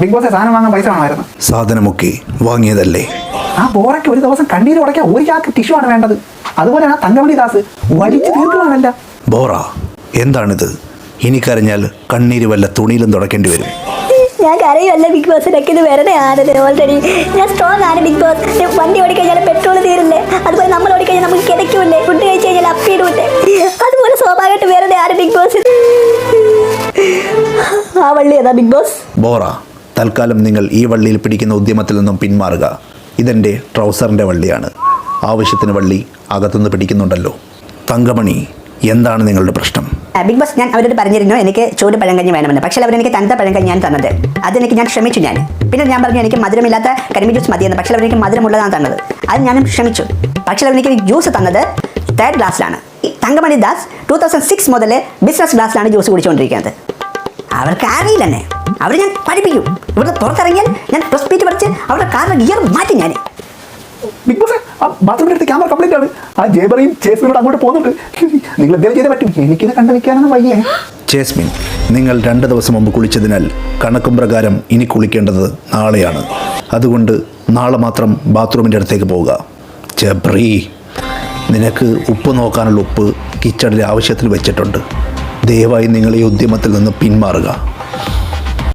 Big boss സാധനം വാങ്ങാൻ പൈസ വേണമായിരുന്നു. സാധനമൊക്കെ വാങ്ങിയതല്ലേ? ആ ബോറയ്ക്ക് ഒരു ദിവസം കണ്ണീര് ഉടയ്ക്കാൻ ഒരു ചാക്ക് ടിഷ്യൂ ആണ് വേണ്ടത്. അതുപോലെ ആ തങ്കമണി ദാസ് വലിച്ചു തീർക്കുകയാണല്ല ബോറ എന്താണിത്? ഇനി കരഞ്ഞാൽ കണ്ണീര് വല്ല തുണിയിലും തുടക്കേണ്ടി വരും. ഞാൻ കരയുമല്ല ബിഗ് ബോസിനൊക്കെ ഇത് വരണേ ആണത് ഓൾറെഡി ഞാൻ സ്ട്രോങ് ആണ് ബിഗ് ബോസ് വണ്ടി ഓടിക്കഴിഞ്ഞാൽ പെട്രോൾ തീരില്ലേ? അതുപോലെ നമ്മൾ ഓടിക്കഴിഞ്ഞാൽ നമുക്ക് കിടക്കൂല്ലേ? ഫുഡ് കഴിച്ച് കഴിഞ്ഞാൽ അപ്പിയിടൂലേ അതുപോലെ സ്വാഭാവികമായിട്ട് വരണേ ആണ് ബിഗ് ബോസ് ആ വള്ളി ഏതാ ബിഗ് ബോസ് ബോറ തൽക്കാലം നിങ്ങൾ ഈ വള്ളിയിൽ പിടിക്കുന്ന ഉദ്യമത്തിൽ നിന്നും പിന്മാറുക. ഇതെന്റെ ട്രൗസറിന്റെ വള്ളിയാണ്. ആവശ്യത്തിന് വള്ളി അകത്തുനിന്ന് പിടിക്കുന്നുണ്ടല്ലോ. തങ്കമണി എന്താണ് നിങ്ങളുടെ പ്രശ്നം? ബിഗ് ബോസ് ഞാൻ അവരോട് പറഞ്ഞിരുന്നു എനിക്ക് ചൂട് പഴങ്കഞ്ഞി വേണമെന്ന്. പക്ഷേ അവർ എനിക്ക് തണുത്ത പഴങ്കഞ്ഞിയാണ് തന്നത്. അതെനിക്ക് ഞാൻ ശ്രമിച്ചു ഞാൻ. പിന്നെ ഞാൻ പറഞ്ഞു എനിക്ക് മധുരമില്ലാത്ത കരിമി ജ്യൂസ് മതിയെന്ന്. പക്ഷേ അവരെനിക്ക് മധുരമുള്ളതാണ് തന്നത്. അത് ഞാനും ശ്രമിച്ചു പക്ഷേ അവരെനിക്ക് ജ്യൂസ് തന്നത് third ഗ്ലാസ്സിലാണ് Thankamani Das two thousand six മുതൽ ബിസിനസ് ഗ്ലാസ്സിലാണ് ജ്യൂസ് കുടിച്ചുകൊണ്ടിരിക്കുന്നത്. അവർക്ക് അറിയില്ല അവർ ഞാൻ പഠിപ്പിക്കും. ഇവിടെ പുറത്തിറങ്ങിയാൽ ഞാൻ പ്ലസ് പീറ്റ് പഠിച്ച് അവരുടെ കാറിന്റെ ഗിയർ മാറ്റി ഞാൻ ബിഗ് ബോസ് ആ ബാത്റൂമിന്റെ അടുത്ത് ക്യാമറ കംപ്ലീറ്റ് ആണ്. ആ ജേബറിയും ചേസിനോട് അങ്ങോട്ട് പോകുന്നുണ്ട്. നിങ്ങൾ എന്തെങ്കിലും ചെയ്തേ പറ്റും. എനിക്കിത് കണ്ടു നിൽക്കാനൊന്നും വയ്യേ. ചേസ്മിൻ നിങ്ങൾ രണ്ട് ദിവസം മുമ്പ് കുളിച്ചതിനാൽ കണക്കും പ്രകാരം ഇനി കുളിക്കേണ്ടത് നാളെയാണ്. അതുകൊണ്ട് നാളെ മാത്രം ബാത്റൂമിന്റെ അടുത്തേക്ക് പോവുക. ജബ്രി നിനക്ക് ഉപ്പ് നോക്കാനുള്ള ഉപ്പ് കിച്ചണിലെ ആവശ്യത്തിൽ വെച്ചിട്ടുണ്ട്. ദയവായി നിങ്ങൾ ഈ ഉദ്യമത്തിൽ നിന്ന് പിന്മാറുക.